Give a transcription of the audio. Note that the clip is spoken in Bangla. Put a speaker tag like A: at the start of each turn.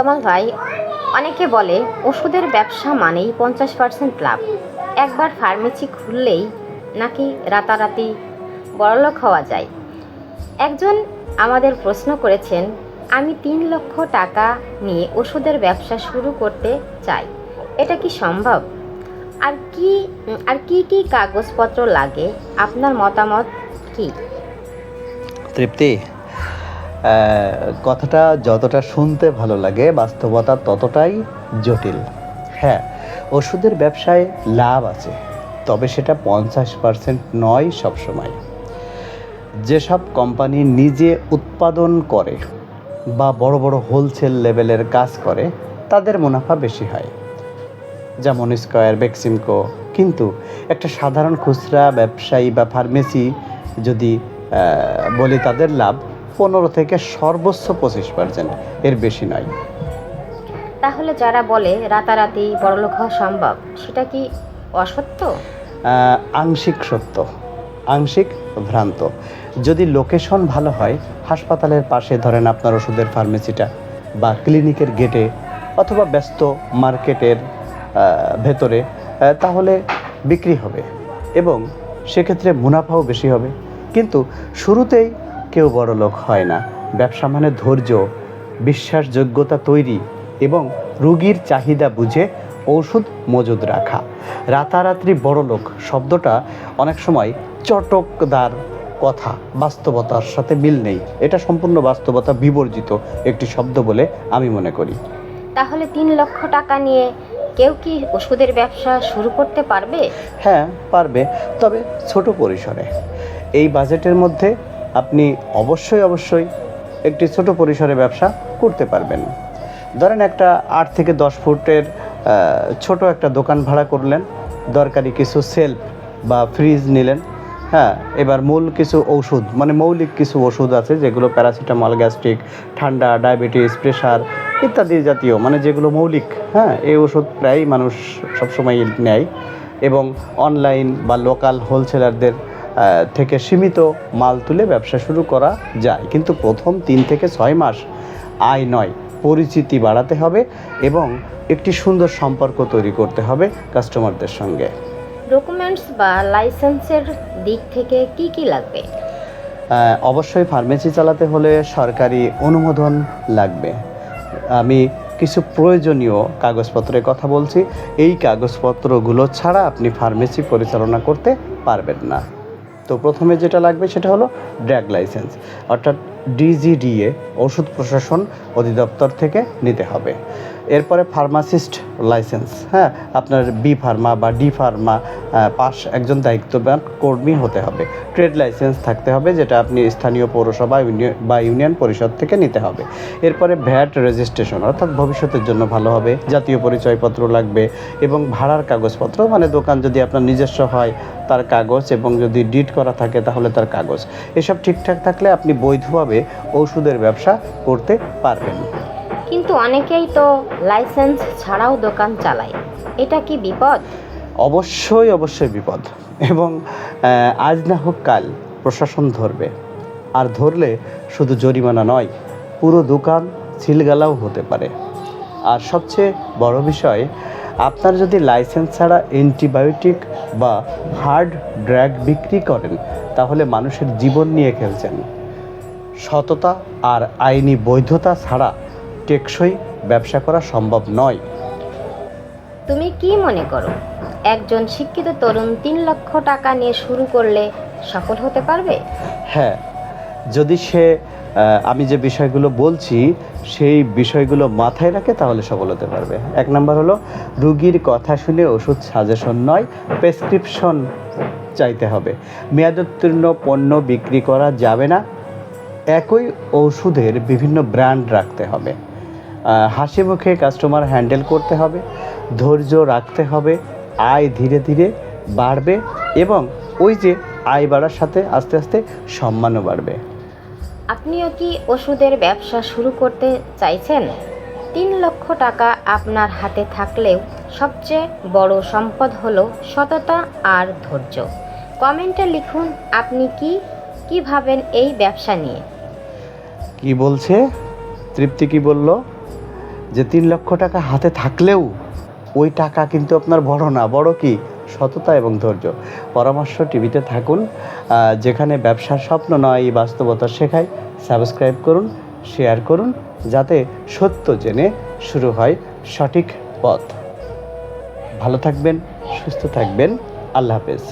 A: কামাল ভাই, অনেকে বলে ওষুধের ব্যবসা মানেই পঞ্চাশ পার্সেন্ট লাভ। একবার ফার্মেসি খুললেই নাকি রাতারাতি বড়লোক হওয়া যায়। একজন আমাদের প্রশ্ন করেছেন, আমি তিন লক্ষ টাকা নিয়ে ওষুধের ব্যবসা শুরু করতে চাই, এটা কি সম্ভব? আর কি আর কি কি কাগজপত্র লাগে? আপনার মতামত কি?
B: তৃপ্তি কথাটা যতটা শুনতে ভালো লাগে, বাস্তবতা ততটাই জটিল। হ্যাঁ ওষুধের ব্যবসায় লাভ আছে, তবে সেটা পঞ্চাশ পার্সেন্ট নয় সবসময়। যেসব কোম্পানি নিজে উৎপাদন করে বা বড় বড় হোলসেল লেভেলের কাজ করে, তাদের মুনাফা বেশি হয়। যেমন স্কয়ার বেক্সিমকো কিন্তু একটা সাধারণ খুচরা ব্যবসায়ী বা ফার্মেসি যদি বলি তাদের লাভ পনেরো থেকে সর্বোচ্চ পঁচিশ পার্সেন্ট। এর বেশি নয়।
A: তাহলে যারা বলে রাতারাতি বড়লোক হওয়া সম্ভব সেটা কি অসত্য?
B: আংশিক সত্য। আংশিক ভ্রান্ত। যদি লোকেশন ভালো হয় হাসপাতালের পাশে ধরেন আপনার ওষুধের ফার্মেসিটা বা ক্লিনিকের গেটে অথবা ব্যস্ত মার্কেটের ভেতরে তাহলে বিক্রি হবে এবং সেক্ষেত্রে মুনাফাও বেশি হবে। কিন্তু শুরুতেই কেউ বড় লোক হয় না। ব্যবসা মানে ধৈর্য বিশ্বাসযোগ্যতা তৈরি এবং রুগীর চাহিদা বুঝে ঔষধ মজুদ রাখা। রাতারাত্রি বড় লোক শব্দটা অনেক সময় চটকদার কথা বাস্তবতার সাথে মিল নেই। এটা সম্পূর্ণ বাস্তবতা বিবর্জিত একটি শব্দ বলে আমি মনে করি।
A: তাহলে তিন লক্ষ টাকা নিয়ে কেউ কি ওষুধের ব্যবসা শুরু করতে পারবে?
B: হ্যাঁ পারবে। তবে ছোট পরিসরে। এই বাজেটের মধ্যে আপনি অবশ্যই অবশ্যই একটি ছোট পরিসরে ব্যবসা করতে পারবেন। ধরেন একটা আট থেকে দশ ফুটের ছোট একটা দোকান ভাড়া করলেন, দরকারি কিছু সেলফ বা ফ্রিজ নিলেন হ্যাঁ এবার মূল কিছু ওষুধ মানে মৌলিক কিছু ওষুধ আছে, যেগুলো প্যারাসিটামল, গ্যাস্ট্রিক, ঠান্ডা, ডায়াবেটিস, প্রেশার ইত্যাদি জাতীয় মানে যেগুলো মৌলিক হ্যাঁ এই ওষুধ প্রায়ই মানুষ সবসময় নেয় এবং অনলাইন বা লোকাল হোলসেলারদের থেকে সীমিত মাল তুলে ব্যবসা শুরু করা যায়। কিন্তু প্রথম তিন থেকে ছয় মাস আয় নয় পরিচিতি বাড়াতে হবে এবং একটি সুন্দর সম্পর্ক তৈরি করতে হবে কাস্টমারদের সঙ্গে।
A: ডকুমেন্টস বা লাইসেন্সের দিক থেকে কি কি লাগবে?
B: অবশ্যই ফার্মেসি চালাতে হলে সরকারি অনুমোদন লাগবে। আমি কিছু প্রয়োজনীয় কাগজপত্রের কথা বলছি। এই কাগজপত্রগুলো ছাড়া আপনি ফার্মেসি পরিচালনা করতে পারবেন না। তো প্রথমে যেটা লাগবে সেটা হলো ড্র্যাগ লাইসেন্স অর্থাৎ ডিজিডিএ ওষুধ প্রশাসন অধিদপ্তর থেকে নিতে হবে। এরপরে ফার্মাসিস্ট লাইসেন্স হ্যাঁ? আপনার বি ফার্মা বা ডি ফার্মা পাস একজন দায়িত্ববান কর্মী হতে হবে। ট্রেড লাইসেন্স থাকতে হবে, যেটা আপনি স্থানীয় পৌরসভা বা ইউনিয়ন পরিষদ থেকে নিতে হবে। এরপরে ভ্যাট রেজিস্ট্রেশন, অর্থাৎ ভবিষ্যতের জন্য ভালো হবে, জাতীয় পরিচয়পত্র লাগবে এবং ভাড়ার কাগজপত্র মানে দোকান যদি আপনার নিজস্ব হয়, তার কাগজ এবং যদি ডিট করা থাকে, তাহলে তার কাগজ। এসব ঠিকঠাক থাকলে আপনি বৈধভাবে ওষুধের ব্যবসা করতে পারবেন।
A: কিন্তু অনেকেই তো লাইসেন্স ছাড়াও দোকান চালায়। এটা কি বিপদ?
B: অবশ্যই অবশ্যই বিপদ। এবং আজ না হোক কাল প্রশাসন ধরবে। আর ধরলে শুধু জরিমানা নয়, পুরো দোকান সিলগালাও হতে পারে। আর সবচেয়ে বড় বিষয়, আপনার যদি লাইসেন্স ছাড়া অ্যান্টিবায়োটিক বা হার্ড ড্রাগ বিক্রি করেন, তাহলে মানুষের জীবন নিয়ে খেলছেন। সততা আর আইনি বৈধতা ছাড়া টেকসই ব্যবসা করা সম্ভব নয়।
A: তুমি কি মনে করো? একজন শিক্ষিত তরুণ তিন লক্ষ টাকা নিয়ে শুরু করলে সফল হতে পারবে?
B: হ্যাঁ যদি সে আমি যে বিষয়গুলো বলছি, সেই বিষয়গুলো মাথায় রাখে তাহলে সফল হতে পারবে। এক নম্বর হলো, রুগীর কথা শুনে ওষুধ সাজেশন নয়, প্রেসক্রিপশন চাইতে হবে। মেয়াদোত্তীর্ণ পণ্য বিক্রি করা যাবে না, একই ওষুধের বিভিন্ন ব্র্যান্ড রাখতে হবে। হাসি মুখে কাস্টমার হ্যান্ডেল করতে হবে ধৈর্য রাখতে হবে আয় ধীরে ধীরে বাড়বে এবং ওই যে আয় বাড়ার সাথে আস্তে আস্তে সম্মানও বাড়বে।
A: আপনিও কি ওষুধের ব্যবসা শুরু করতে চাইছেন? তিন লক্ষ টাকা আপনার হাতে থাকলেও সবচেয়ে বড় সম্পদ হলো সততা আর ধৈর্য। কমেন্টে লিখুন আপনি কি কি ভাবেন এই ব্যবসা নিয়ে?
B: কি বলছে? তৃপ্তি কি বলল? যে তিন লক্ষ টাকা হাতে থাকলেও ওই টাকা কিন্তু আপনার বড় না, বড় কি? সততা এবং ধৈর্য। পরামর্শ টিভিতে থাকুন যেখানে ব্যবসার স্বপ্ন নয় এই বাস্তবতা শেখায়। সাবস্ক্রাইব করুন, শেয়ার করুন, যাতে সত্য জেনে শুরু হয় সঠিক পথ। ভালো থাকবেন, সুস্থ থাকবেন। আল্লাহ হাফেজ।